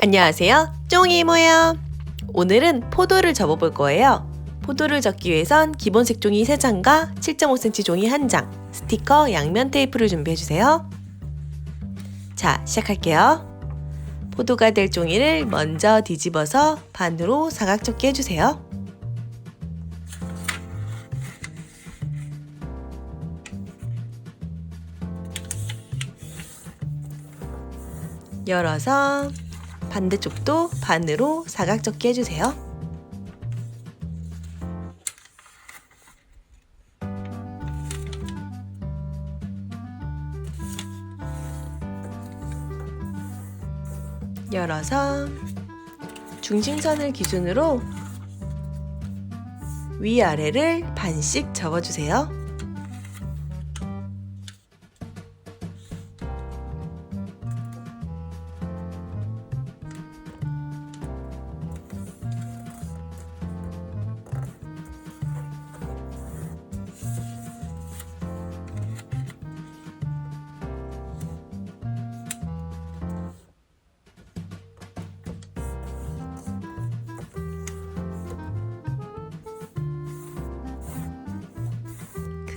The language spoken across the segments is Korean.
안녕하세요. 쫑이 모예요. 오늘은 포도를 접어볼 거예요. 포도를 접기 위해선 기본 색종이 3장과 7.5cm 종이 1장, 스티커, 양면 테이프를 준비해주세요. 자, 시작할게요. 포도가 될 종이를 먼저 뒤집어서 반으로 사각 접기 해주세요. 열어서 반대쪽도 반으로 사각 접기 해주세요. 열어서 중심선을 기준으로 위아래를 반씩 접어주세요.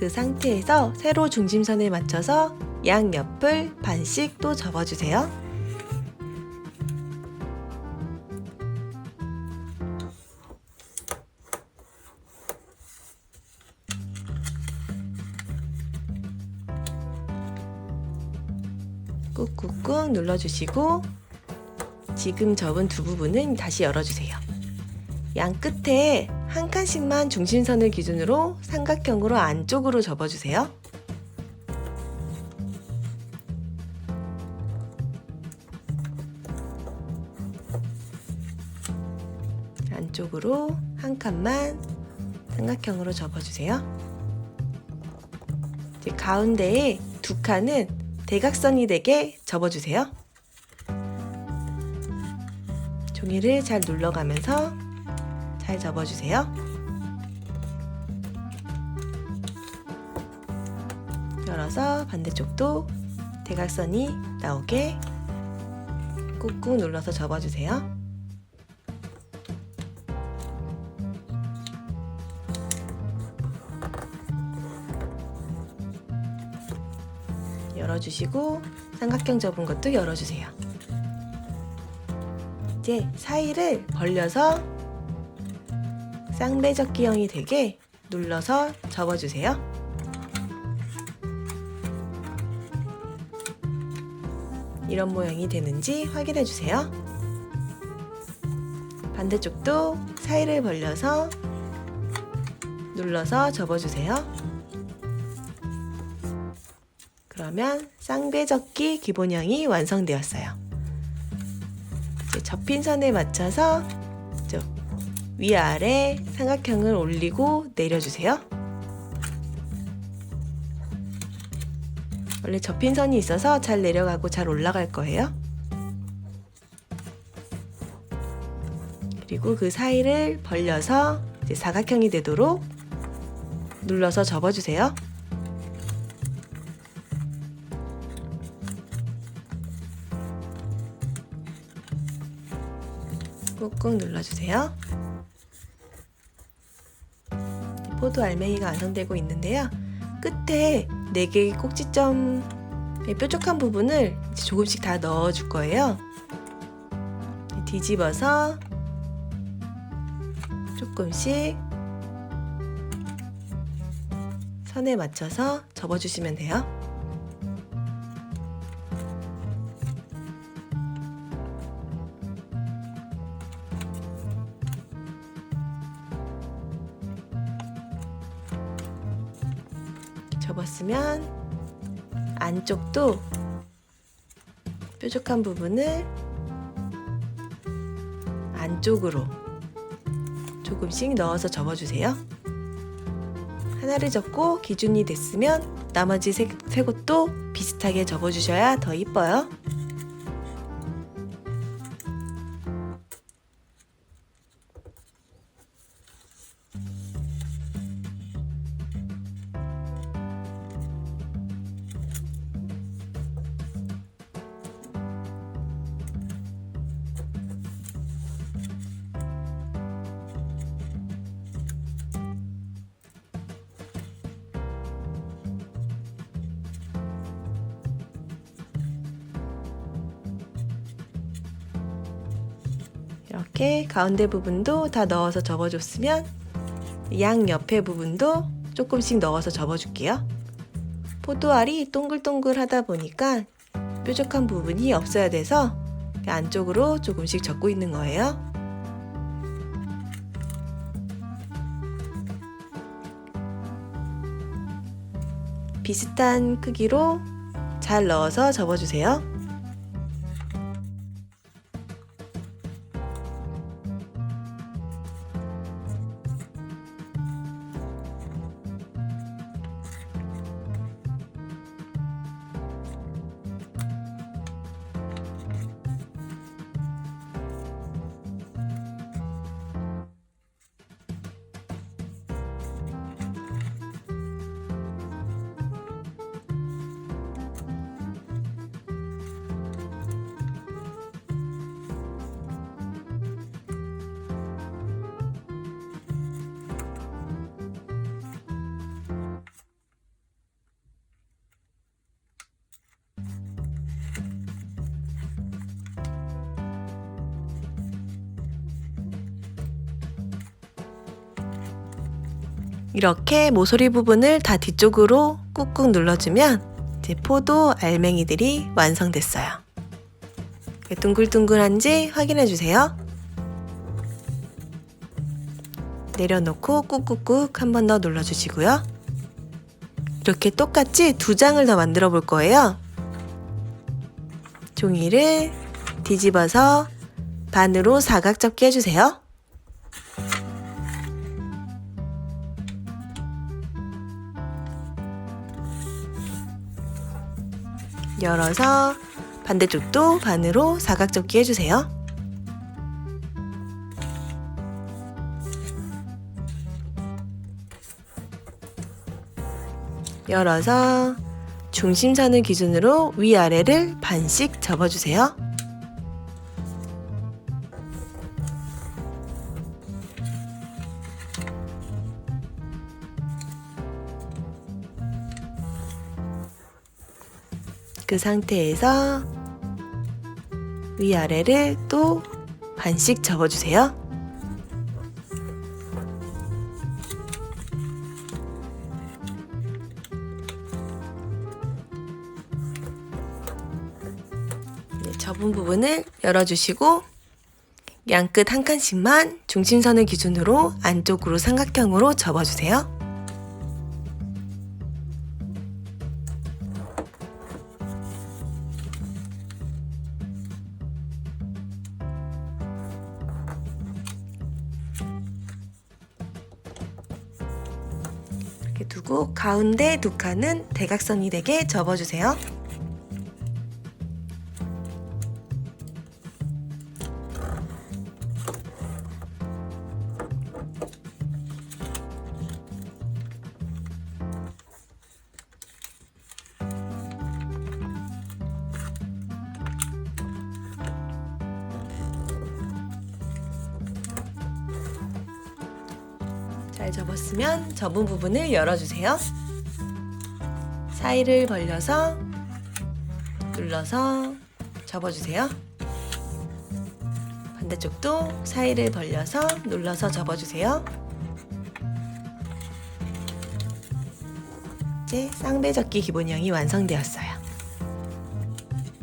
그 상태에서 세로 중심선을 맞춰서 양옆을 반씩 또 접어주세요. 꾹꾹꾹 눌러주시고 지금 접은 두 부분은 다시 열어주세요. 양 끝에 한 칸씩만 중심선을 기준으로 삼각형으로 안쪽으로 접어주세요. 안쪽으로 한 칸만 삼각형으로 접어주세요. 가운데에 두 칸은 대각선이 되게 접어주세요. 종이를 잘 눌러가면서 잘 접어주세요. 열어서 반대쪽도 대각선이 나오게 꾹꾹 눌러서 접어주세요. 열어주시고 삼각형 접은 것도 열어주세요. 이제 사이를 벌려서 쌍배접기형이 되게 눌러서 접어주세요. 이런 모양이 되는지 확인해 주세요. 반대쪽도 사이를 벌려서 눌러서 접어주세요. 그러면 쌍배접기 기본형이 완성되었어요. 접힌 선에 맞춰서 위아래 삼각형을 올리고 내려주세요. 원래 접힌 선이 있어서 잘 내려가고 잘 올라갈 거예요. 그리고 그 사이를 벌려서 이제 사각형이 되도록 눌러서 접어주세요. 꾹꾹 눌러주세요. 포도 알맹이가 완성되고 있는데요. 끝에 4개의 꼭지점의 뾰족한 부분을 조금씩 다 넣어줄 거예요. 뒤집어서 조금씩 선에 맞춰서 접어주시면 돼요. 접었으면 안쪽도 뾰족한 부분을 안쪽으로 조금씩 넣어서 접어주세요. 하나를 접고 기준이 됐으면 나머지 세, 세 곳도 비슷하게 접어주셔야 더 이뻐요. 이렇게 가운데 부분도 다 넣어서 접어줬으면 양 옆에 부분도 조금씩 넣어서 접어줄게요. 포도알이 동글동글 하다 보니까 뾰족한 부분이 없어야 돼서 안쪽으로 조금씩 접고 있는 거예요. 비슷한 크기로 잘 넣어서 접어주세요. 이렇게 모서리 부분을 다 뒤쪽으로 꾹꾹 눌러주면 이제 포도 알맹이들이 완성됐어요. 둥글둥글한지 확인해 주세요. 내려놓고 꾹꾹꾹 한 번 더 눌러주시고요. 이렇게 똑같이 두 장을 더 만들어 볼 거예요. 종이를 뒤집어서 반으로 사각 접기 해주세요. 열어서 반대쪽도 반으로 사각 접기 해주세요. 열어서 중심선을 기준으로 위아래를 반씩 접어주세요. 그 상태에서 위아래를 또 반씩 접어주세요. 네, 접은 부분을 열어주시고 양끝 한 칸씩만 중심선을 기준으로 안쪽으로 삼각형으로 접어주세요. 이렇게 두고 가운데 두 칸은 대각선이 되게 접어주세요. 잘 접었으면 접은 부분을 열어주세요. 사이를 벌려서 눌러서 접어주세요. 반대쪽도 사이를 벌려서 눌러서 접어주세요. 이제 쌍배접기 기본형이 완성되었어요.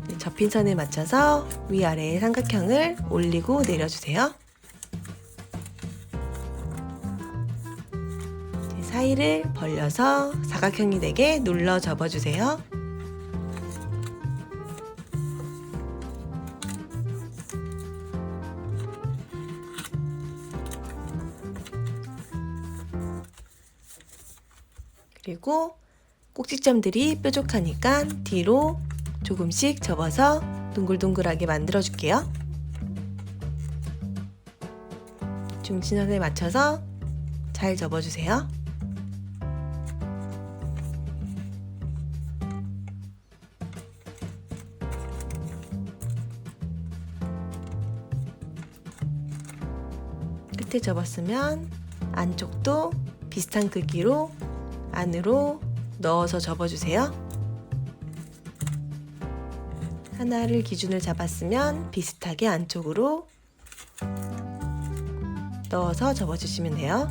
네, 접힌 선에 맞춰서 위아래의 삼각형을 올리고 내려주세요. 사이를 벌려서 사각형이 되게 눌러 접어주세요. 그리고 꼭지점들이 뾰족하니까 뒤로 조금씩 접어서 둥글둥글하게 만들어 줄게요. 중심선에 맞춰서 잘 접어주세요. 끝에 접었으면 안쪽도 비슷한 크기로 안으로 넣어서 접어주세요. 하나를 기준을 잡았으면 비슷하게 안쪽으로 넣어서 접어주시면 돼요.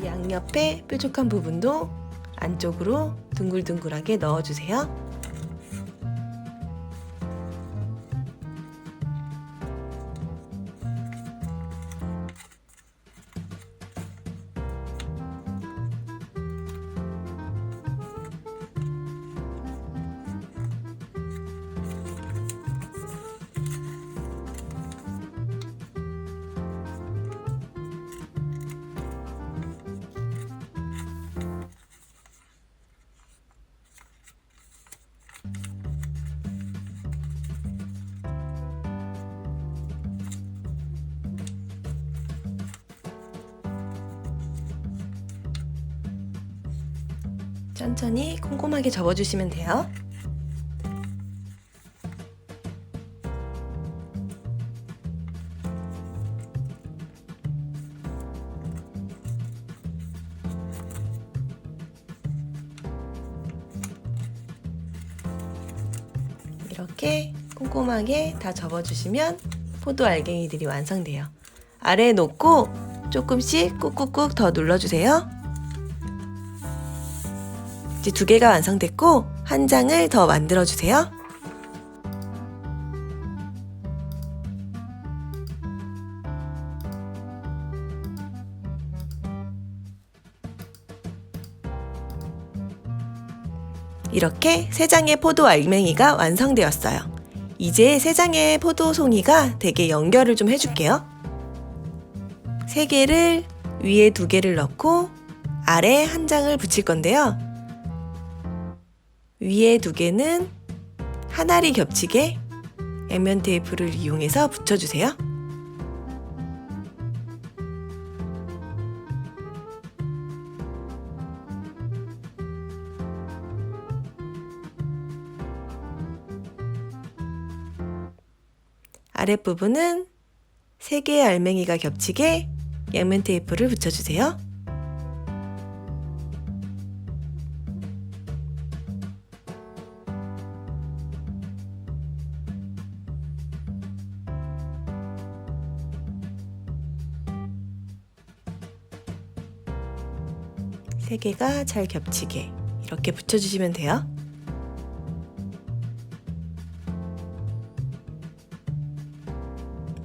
이 양옆에 뾰족한 부분도 안쪽으로 둥글둥글하게 넣어주세요. 천천히 꼼꼼하게 접어주시면 돼요. 이렇게 꼼꼼하게 다 접어주시면 포도 알갱이들이 완성돼요. 아래에 놓고 조금씩 꾹꾹꾹 더 눌러주세요. 이제 두 개가 완성됐고 한 장을 더 만들어 주세요. 이렇게 세 장의 포도 알맹이가 완성되었어요. 이제 세 장의 포도 송이가 되게 연결을 좀 해줄게요. 세 개를 위에 두 개를 넣고 아래 한 장을 붙일 건데요. 위에 두 개는 한 알이 겹치게 액면 테이프를 이용해서 붙여주세요. 아랫부분은 세 개의 알맹이가 겹치게 양면 테이프를 붙여주세요. 세 개가 잘 겹치게 이렇게 붙여주시면 돼요.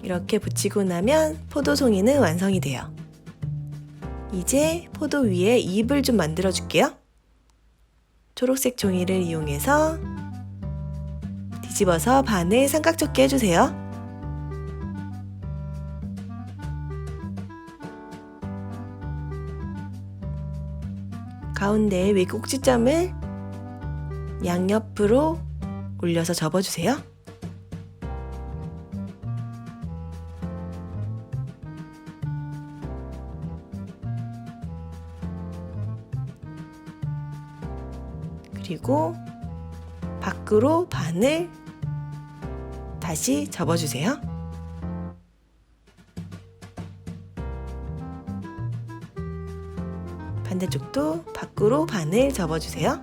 이렇게 붙이고 나면 포도송이는 완성이 돼요. 이제 포도 위에 잎을 좀 만들어 줄게요. 초록색 종이를 이용해서 뒤집어서 반을 삼각적게 해주세요. 가운데 위 꼭지점을 양옆으로 올려서 접어주세요. 그리고 밖으로 반을 다시 접어주세요. 반대쪽도 밖으로 반을 접어주세요.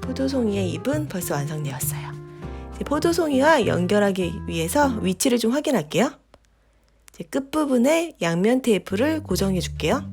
포도송이의 잎은 벌써 완성되었어요. 포도송이와 연결하기 위해서 위치를 좀 확인할게요. 끝부분에 양면 테이프를 고정해 줄게요.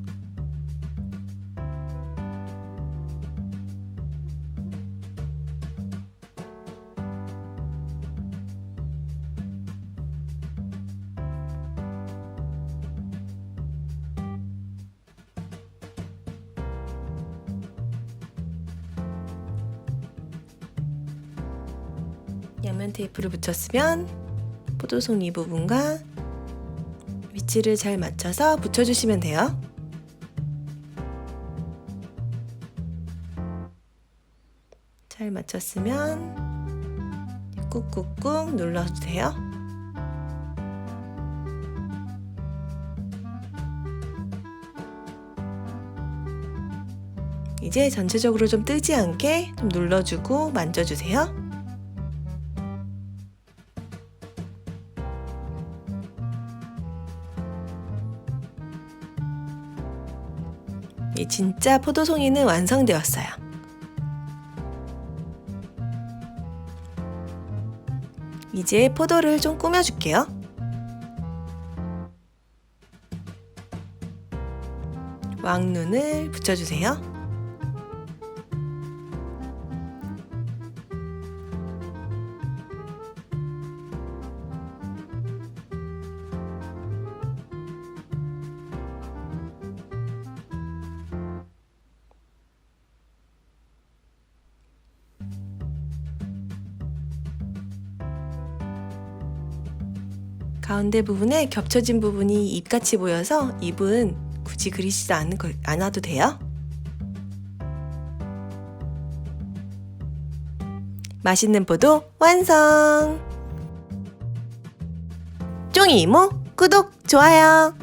테이프를 붙였으면 포도송 이 부분과 위치를 잘 맞춰서 붙여주시면 돼요. 잘 맞췄으면 꾹꾹꾹 눌러주세요. 이제 전체적으로 좀 뜨지 않게 좀 눌러주고 만져주세요. 이 진짜 포도송이는 완성되었어요. 이제 포도를 좀 꾸며줄게요. 왕눈을 붙여주세요. 가운데 부분에 겹쳐진 부분이 입같이 보여서 입은 굳이 그리시지 않아도 돼요. 맛있는 포도 완성! 쫑이 이모 구독, 좋아요!